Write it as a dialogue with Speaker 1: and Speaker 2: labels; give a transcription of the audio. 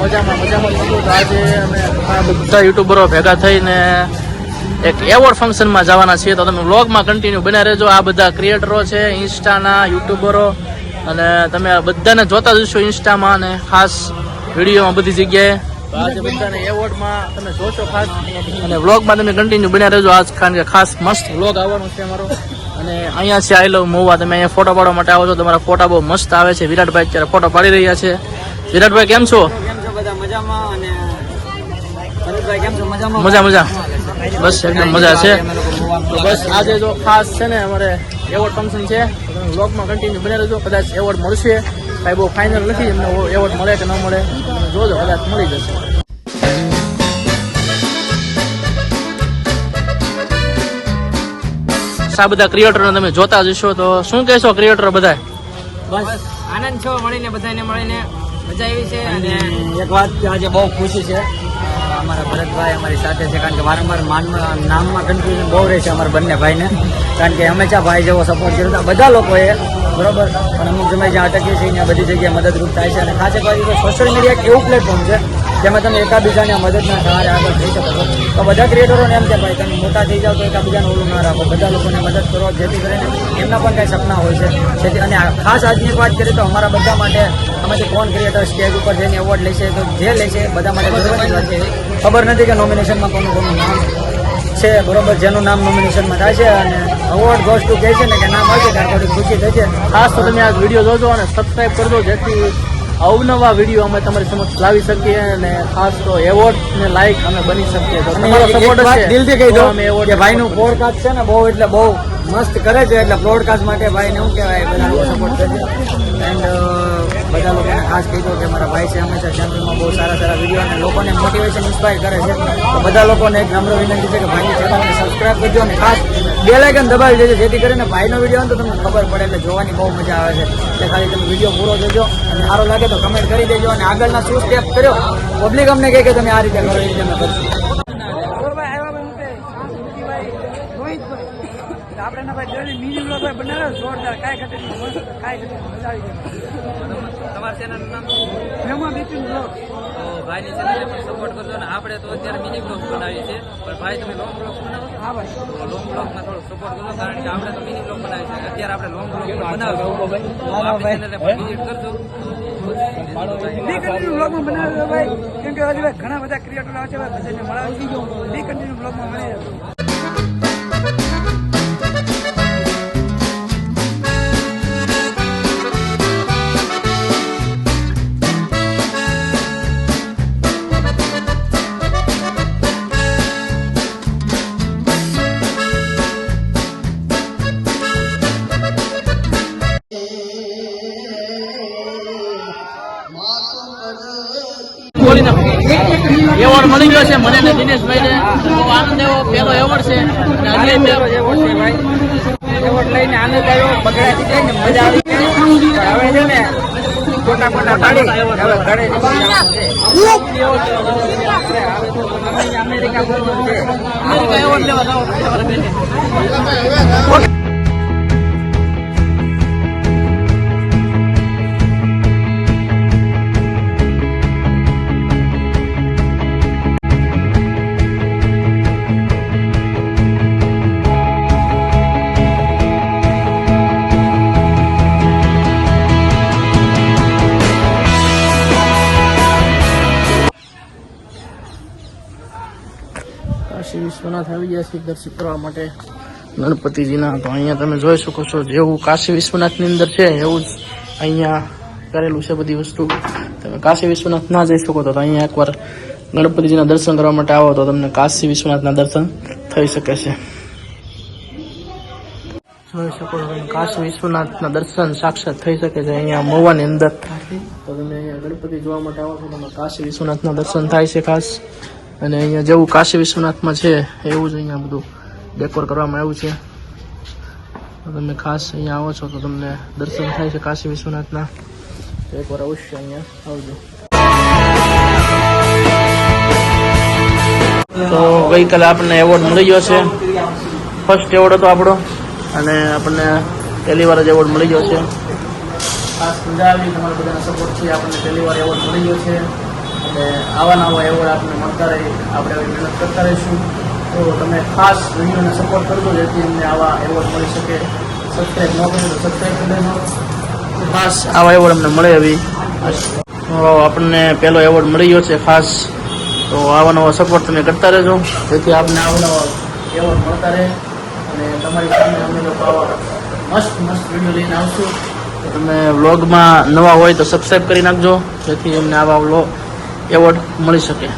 Speaker 1: મજામાં બધા. યુટ્યુબરો ભેગા થઈને એક એવોર્ડ ફંક્શનમાં જવાના છીએ. તો તમે વ્લોગમાં કન્ટિન્યુ બન્યા રહેજો. આ બધા ક્રિએટરો છે, ઇન્સ્ટાના યુટ્યુબરો. અને તમે બધાને જોતા જશો ઇન્સ્ટામાં અને ખાસ વિડીયોમાં બધી જગ્યાએ. આજે બધાને એવોર્ડમાં તમે જોશો ખાસ. અને વ્લોગમાં તમે કન્ટિન્યુ બન્યા રહેજો. આજ કારણ કે ખાસ મસ્ત વ્લોગ આવવાનો છે અમારો. અને અહીંયા છે આઈ લવ મોવા તમે અહીંયા ફોટો પાડવા માટે આવો છો. તમારા ફોટા બહુ મસ્ત આવે છે. વિરાટભાઈ અત્યારે ફોટો પાડી રહ્યા છે. વિરાટભાઈ કેમ છો? મજા મજા. બસ એકદમ મજા છે. તો બસ આજે જો ખાસ છે ને અમારે એવોર્ડ ફંક્શન છે. બ્લોગમાં કન્ટિન્યુ બને રહેજો. કદાચ એવોર્ડ મળશે. કાંઈ બહુ ફાઇનલ નથી. એમને એવોર્ડ મળે કે ન મળે જોજો. કદાચ મળી જશે. આ બધા ક્રિએટરો તમે જોતા જશો તો શું કહેશો ક્રિએટર બધા
Speaker 2: બસ આનંદ છો મળીને બધાને મળીને. મજા આવી છે અને એક વાત આજે બહુ ખુશી છે. અમારા ભરતભાઈ અમારી સાથે છે કારણ કે વારંવાર માનમાં નામમાં કન્ફ્યુઝન બહુ રહે છે અમારા બંને ભાઈને. કારણ કે હંમેશા ભાઈ જેવો સપોર્ટ કર્યો હતા. બધા લોકોએ બરોબર? પણ અમુક સમય જ્યાં અટકીએ છીએ ત્યાં બધી જગ્યાએ મદદરૂપ થાય છે. અને ખાસ એક વાત સોશિયલ મીડિયા એક એવું પ્લેટફોર્મ છે જેમાં તમે એકાબીજાને મદદના સહારે આગળ થઈ શકો છો. તો બધા ક્રિએટરોને એમ કે, ભાઈ, તમે મોટા થઈ જાઓ તો એકાબીજાને ઓલું ના રાખો. બધા લોકોને મદદ કરો, જેથી કરીને એમના પણ કાંઈ સપના હોય છે. જેથી અને ખાસ આજની વાત કરીએ તો અમારા બધા માટે આમાંથી કોણ ક્રિએટર સ્ટેજ ઉપર જઈને એવોર્ડ લેશે, તો જે લેશે બધા માટે ગર્વની વાત છે. ખબર નથી કે નોમિનેશનમાં કોનું કોનું નામ છે. બરોબર, જેનું નામ નોમિનેશનમાં થાય છે અને અવોર્ડ ગોસ ટુ કહે છે ને કે નામ આવશે, ત્યારે થોડી ખુશી થશે
Speaker 1: ખાસ તો તમે આ વીડિયો જોજો અને સબસ્ક્રાઈબ કરજો, જેથી અવનવા વીડિયો અમે તમારી સમક્ષ લાવી શકીએ અને ખાસ તો એવોર્ડ ને લાઈક અમે બની શકીએ. તો તમારો સપોર્ટ
Speaker 2: દિલથી કહી દો કે ભાઈનું પોડકાસ્ટ છે ને બહુ એટલે બહુ મસ્ત કરે છે એટલે બ્રોડકાસ્ટ માટે ભાઈને શું કહેવાય, બધા લોકો સપોર્ટ કરશે એન્ડ બધા લોકોને ખાસ કહી દો કે મારા ભાઈ છે હંમેશા ચેનલમાં બહુ સારા સારા વીડિયો અને લોકોને મોટિવેશન ઇન્સ્પાયર કરે છે. બધા લોકોને એક નમ્ર વિનંતી છે કે ભાઈની ચેનલને સબસ્ક્રાઈબ કરજો અને ખાસ બે લાઇકન દબાવી દેજો, જેથી કરીને ભાઈનો વીડિયો તો તમને ખબર પડે એટલે જોવાની બહુ મજા આવે છે. એટલે ખાલી તમે વીડિયો પૂરો જોજો અને સારો લાગે તો કમેન્ટ કરી દેજો અને આગળના શું સ્ટેપ કર્યો પબ્લિક અમને કહે કે તમે આ રીતે કરો, એ રીતે અમે કરશું.
Speaker 3: આપણે ના ભાઈ ડેલી મિનિમમ લોકો બનાવે જોરદાર કાંઈ ઘટે કાંઈ ઘટે નહીં મજા આવી જાય.
Speaker 2: તમારા ચેનલનું નામ
Speaker 3: એમાં બીપીન બ્લોગ
Speaker 2: ભાઈની ચેનલને પણ સપોર્ટ કરજો અને આપણે તો અત્યારે મિની બ્લોગ બનાવીએ છીએ. પણ ભાઈ તમે લોંગ બ્લોગ બનાવો?
Speaker 3: હા ભાઈ.
Speaker 2: તો લોંગ બ્લોગમાં થોડો સપોર્ટ કરજો કારણ કે આપણે તો મિની બ્લોગ બનાવીએ છીએ. અત્યારે આપણે લોંગ બ્લોગ બનાવશું. તો આપણી ચેનલને પણ વિઝિટ કરજો.
Speaker 3: બી કન્ટિન્યુ બ્લોગમાં બનાવી ભાઈ. કેમ કે હજી ભાઈ ઘણા બધા ક્રિએટર આવે છે ભાઈ બધાને મળાવી દીધો બી કન્ટિન્યુ બ્લોગમાં મળી
Speaker 1: એવોર્ડ મળી ગયો છે. મને ને દિનેશભાઈ ને બહુ આનંદ એવો પહેલો એવોર્ડ છે.
Speaker 2: એવોર્ડ લઈને આનંદ આવ્યો. બગડાથી જાય ને મજા આવી. હવે છે ને ખોટા ખોટા પાડી. હવે ઘરે અમેરિકા
Speaker 1: અમેરિકા એવોર્ડ લેવા વિશ્વનાથ આવી ગયા છે દર્શન કરવા માટે. ગણપતિજીના તો અહીંયા તમે જોઈ શકો છો જેવું કાશી વિશ્વનાથની અંદર છે, એવું જ અહીંયા કરેલું છે બધી વસ્તુ. તમે કાશી વિશ્વનાથ ના જઈ શકો તો અહીંયા એકવાર ગણપતિજીના દર્શન કરવા માટે આવો તો તમને કાશી વિશ્વનાથના દર્શન થઈ શકે છે. જોઈ શકો કાશી વિશ્વનાથના દર્શન સાક્ષાત થઈ શકે છે અહીંયા મોવાની અંદર. તો તમે અહીંયા ગણપતિ જોવા માટે આવો છો, તમે કાશી વિશ્વનાથના દર્શન થાય છે ખાસ. અને અહીંયા જેવું કાશી વિશ્વનાથમાં છે, એવું જ અહીંયા બધું ડેકોર કરવામાં આવ્યું છે. તમે ખાસ અહીંયા આવો છો તો તમને દર્શન થાય છે કાશી વિશ્વનાથના. એકવાર અવશ્ય અહીંયા. આવજો. તો ગઈકાલે આપણને એવોર્ડ મળી ગયો છે. ફર્સ્ટ એવોર્ડ હતો આપણો. અને આપણને પહેલી વાર જ એવોર્ડ મળી ગયો છે. ખાસ મજા તમારા બધાના સપોર્ટથી આપણને પહેલી વાર એવોર્ડ મળી ગયો છે. અને આવા નવા એવોર્ડ આપણે મળતા રહે, આપણે આવી મહેનત કરતા રહીશું. તો તમે ખાસ વિડીયોને સપોર્ટ કરજો, જેથી અમને આવા એવોર્ડ મળી શકે. સબસ્ક્રાઈબ ન કર્યું તો સબસ્ક્રાઈબ કરી દેજો. ખાસ આવા એવોર્ડ અમને મળે એવી. આપણને પહેલો એવોર્ડ મળી ગયો છે ખાસ. તો આવા નવા સપોર્ટ તમે કરતા રહેજો. જેથી આપને આવા નવા એવોર્ડ મળતા રહે. અને તમારી સામે અમે લોકો આવા મસ્ત મસ્ત વીડિયો લઈને આવશું. તમે વ્લોગમાં નવા હોય તો સબસ્ક્રાઈબ કરી નાખજો. જેથી અમને આવા વ્લોગ એવોર્ડ મળી શકે.